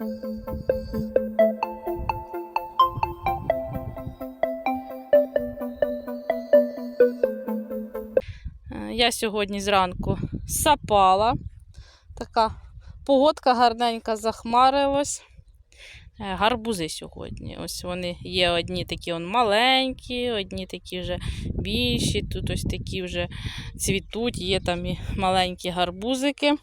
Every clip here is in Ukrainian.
Е, Я сьогодні зранку сапала. Така погодка гарненька захмарилась. Е, Гарбузи сьогодні. Ось вони є одні такі он маленькі, одні такі вже більші. Тут ось такі вже цвітуть, є там і маленькі гарбузики.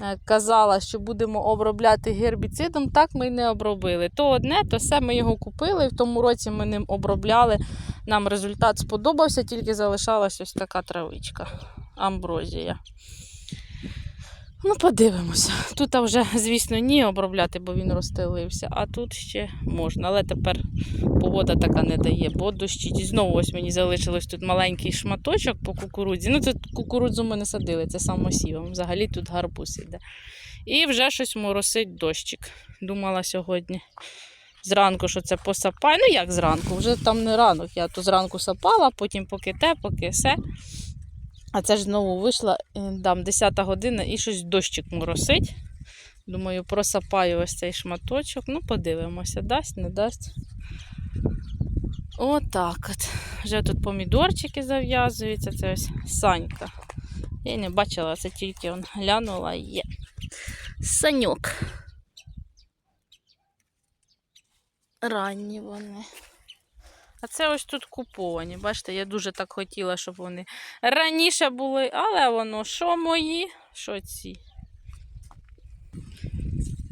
Е, Казала, що будемо обробляти гербіцидом, так ми й не обробили. То одне, то все ми його купили. В тому році ми ним обробляли. Нам результат сподобався, тільки залишалась ось така травичка. Амброзія. Ну, подивимося. Тут вже, звісно, ні обробляти, бо він розстелився, а тут ще можна. Але тепер погода така не дає, бо дощить. І знову ось мені залишилось тут маленький шматочок по кукурудзі. Ну, це кукурудзу ми не садили, це самосівом. Взагалі тут гарбуз іде. І вже щось моросить дощик. Думала сьогодні зранку, що це посапаю. Ну, як зранку? Вже там не ранок. Я то зранку сапала, потім поки те, поки все. А це ж знову вийшла е, там 10 година і щось дощик моросить. Думаю, просапаю ось цей шматочок. Ну, подивимося, дасть, не дасть. Отак от. Вже тут помідорчики зав'язуються. Це ось санька. Я не бачила, це тільки он глянула є. Саньок. Ранні вони. А це ось тут куповані. Бачите, я дуже так хотіла, щоб вони раніше були, але воно що мої, що ці.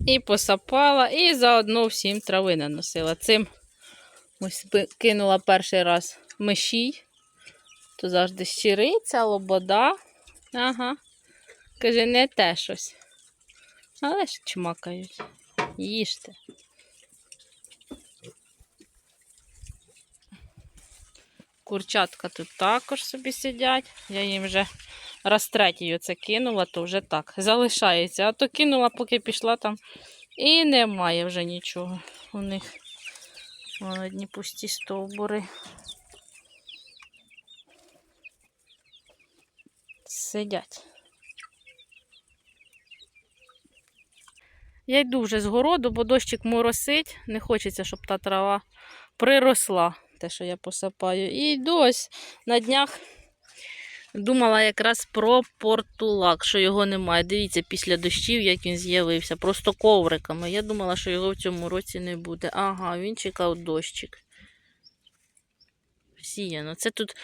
І посапала, і заодно всім трави наносила. Цим ось кинула перший раз мишій. То завжди щириця, лобода. Ага. Каже, не те щось. Але ж чмакають. Їжте. Курчатка тут також собі сидять. Я їм вже раз третій оце кинула, то вже так. Залишається. А то кинула, поки пішла там. І немає вже нічого. У них Вон одні пусті стовбури. Сидять. Я йду вже з городу, бо дощик моросить. Не хочеться, щоб та трава приросла те, що я посапаю. І йду на днях думала якраз про портулак, що його немає. Дивіться, після дощів, як він з'явився, просто ковриками. Я думала, що його в цьому році не буде. Ага, він чекав дощик. Сіяно. Це тут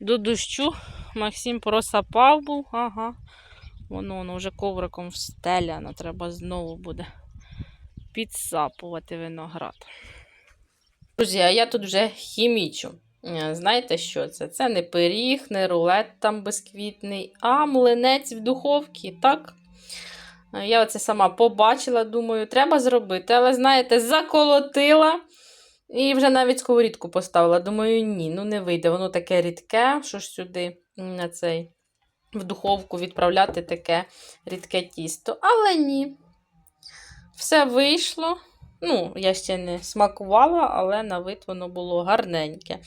до дощу Максим просапав був. Ага. Воно, воно вже ковриком встеляно. Треба знову буде підсапувати виноград. Друзі, а я тут вже хімічу. Е, Знаєте, що це? Це не пиріг, не рулет там безквітний, а млинець в духовці, так? Е, Я оце сама побачила, думаю, треба зробити. Але, знаєте, заколотила і вже навіть сковорідку поставила. Думаю, ні, ну не вийде. Воно таке рідке, що ж сюди на цей в духовку відправляти таке рідке тісто. Але ні. Все вийшло. Ну, я ще не смакувала, але на вид воно було гарненьке.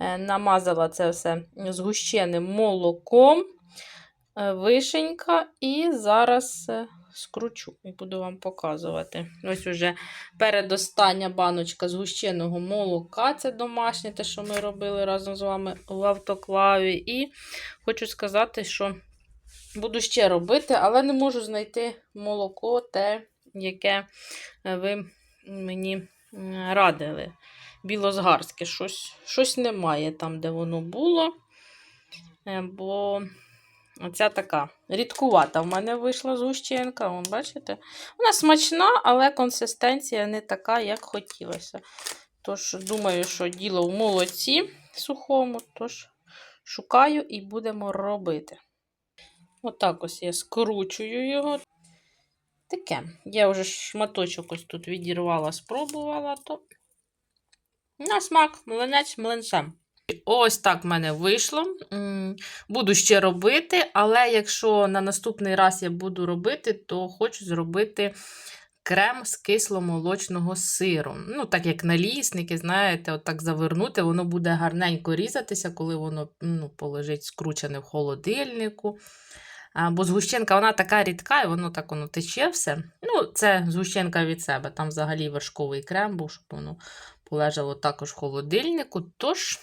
Е, Намазала це все згущеним молоком, е, вишенька, і зараз е, скручу і буду вам показувати. Ось уже передостання баночка згущеного молока. Це домашнє, те, що ми робили разом з вами в автоклаві. І хочу сказати, що буду ще робити, але не можу знайти молоко, те, яке ви мені радили. Білозгарське, щось, щось немає там, де воно було. Е, Бо оця така рідкувата в мене вийшла згущенка. Вон, бачите? Вона смачна, але консистенція не така, як хотілося. Тож, думаю, що діло в молоці сухому, тож шукаю і будемо робити. Отак ось я скручую його. Таке. Я вже шматочок ось тут відірвала, спробувала, то на смак, млинець млинцем. Ось так в мене вийшло. Буду ще робити, але якщо на наступний раз я буду робити, то хочу зробити крем з кисломолочного сиру. Ну, так як налісники, знаєте, от так завернути, воно буде гарненько різатися, коли воно ну, полежить скручене в холодильнику. А, Бо згущенка вона така рідка, і воно так воно тече все. Ну, це згущенка від себе. Там взагалі вершковий крем був, щоб воно полежало також в холодильнику. Тож,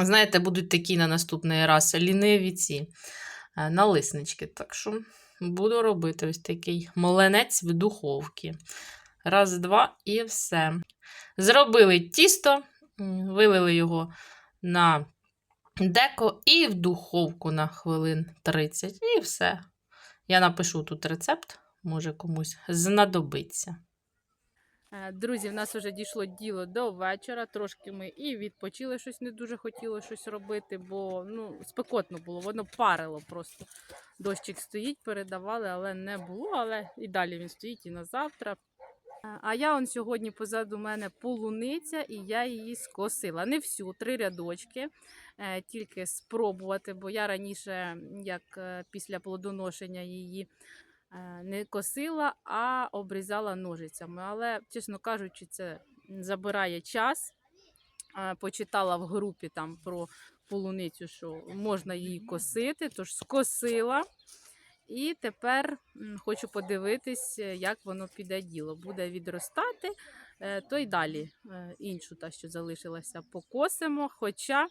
знаєте, будуть такі на наступний раз ліниві ці е, налиснички. Так що буду робити ось такий моленець в духовці. Раз, два і все. Зробили тісто, вилили його на деко і в духовку на хвилин 30. І все. Я напишу тут рецепт, може комусь знадобиться. Е, Друзі, в нас вже дійшло діло до вечора. Трошки ми і відпочили щось не дуже хотіло щось робити, бо ну, спекотно було, воно парило просто. Дощик стоїть, передавали, але не було. Але і далі він стоїть і на завтра. Е, А я он сьогодні позаду мене полуниця, і я її скосила. Не всю, три рядочки, е, тільки спробувати, бо я раніше, як е, після плодоношення її не косила, а обрізала ножицями. Але, чесно кажучи, це забирає час. Почитала в групі там про полуницю, що можна її косити, тож скосила. І тепер хочу подивитись, е, як воно піде діло. Буде відростати, е, то й далі е, іншу, та, що залишилася, покосимо. Хоча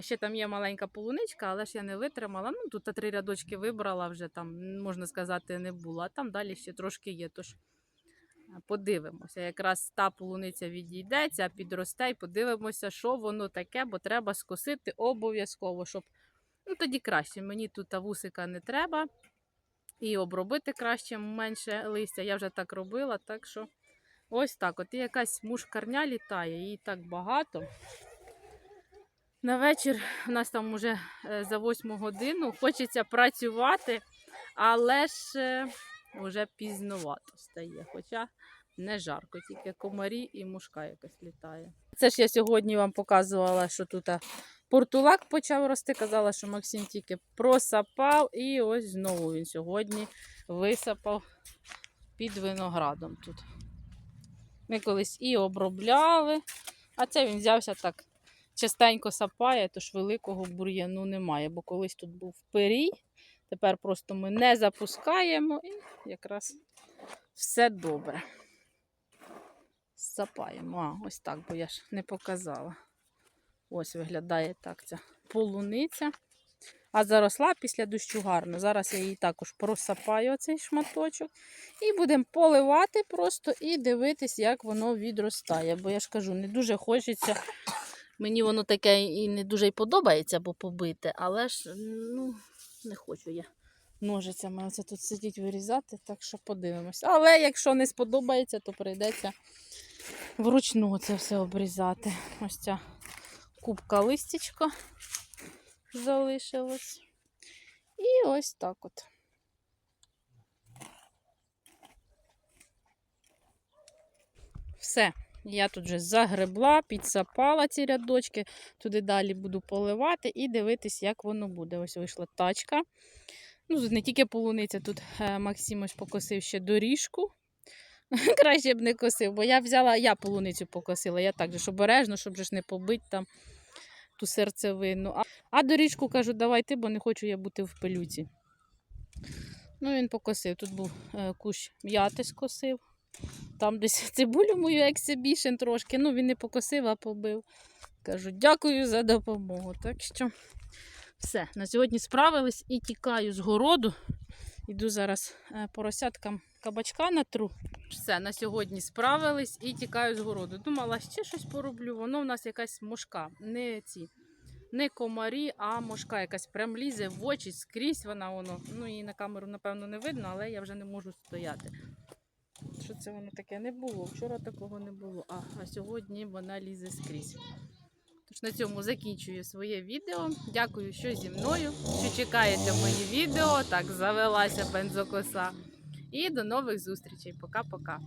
ще там є маленька полуничка, але ж я не витримала. Ну, тут та три рядочки вибрала вже там, можна сказати, не було. Там далі ще трошки є. Тож подивимося. Якраз та полуниця відійде, ця підросте, і подивимося, що воно таке, бо треба скосити обов'язково, щоб ну, тоді краще. Мені тут та вусика не треба. І обробити краще менше листя. Я вже так робила, так що ось так. От і якась мушкарня літає, її так багато. На вечір у нас там вже е, за 8 годину хочеться працювати, але ж е, вже пізновато стає. Хоча не жарко, тільки комарі і мушка якась літає. Це ж я сьогодні вам показувала, що тут портулак почав рости. Казала, що Максим тільки просапав, і ось знову він сьогодні висапав під виноградом тут. Ми колись і обробляли, а це він взявся так частенько сапає, тож великого бур'яну немає, бо колись тут був пирій. Тепер просто ми не запускаємо і якраз все добре. Сапаємо. А, ось так, бо я ж не показала. Ось виглядає так ця полуниця. А заросла після дощу гарно. Зараз я її також просапаю оцей шматочок. І будемо поливати просто і дивитись, як воно відростає. Бо я ж кажу, не дуже хочеться. Мені воно таке і не дуже й подобається, бо побите, але ж ну, не хочу я ножицями оце тут сидіти вирізати, так що подивимося. Але якщо не сподобається, то прийдеться вручну це все обрізати. Ось ця кубка листячка залишилась. І ось так от. Все. Я тут вже загребла, підсапала ці рядочки, туди далі буду поливати і дивитись, як воно буде. Ось вийшла тачка. Ну, тут не тільки полуниця, тут е, Максим ось покосив ще доріжку. Краще б не косив, бо я взяла, я полуницю покосила. Я так же ж обережно, щоб ж не побити там ту серцевину. А, а доріжку кажу, давай ти, бо не хочу я бути в пилюці. Ну, він покосив. Тут був е, кущ м'яти скосив. Там десь цибулю мою ексибішн трошки. Ну, він не покосив, а побив. Кажу, дякую за допомогу. Так що все, на сьогодні справились і тікаю з городу. Іду зараз е, поросяткам кабачка натру. Все, на сьогодні справились і тікаю з городу. Думала, ще щось пороблю. Воно в нас якась мошка. Не ці, не комарі, а мошка якась прям лізе в очі скрізь вона воно. Ну її на камеру, напевно, не видно, але я вже не можу стояти. Що це воно таке не було? Вчора такого не було. А, а сьогодні вона лізе скрізь. На цьому закінчую своє відео. Дякую, що зі мною, що чекаєте мої відео. Так, завелася бензокоса. І до нових зустрічей. Пока-пока.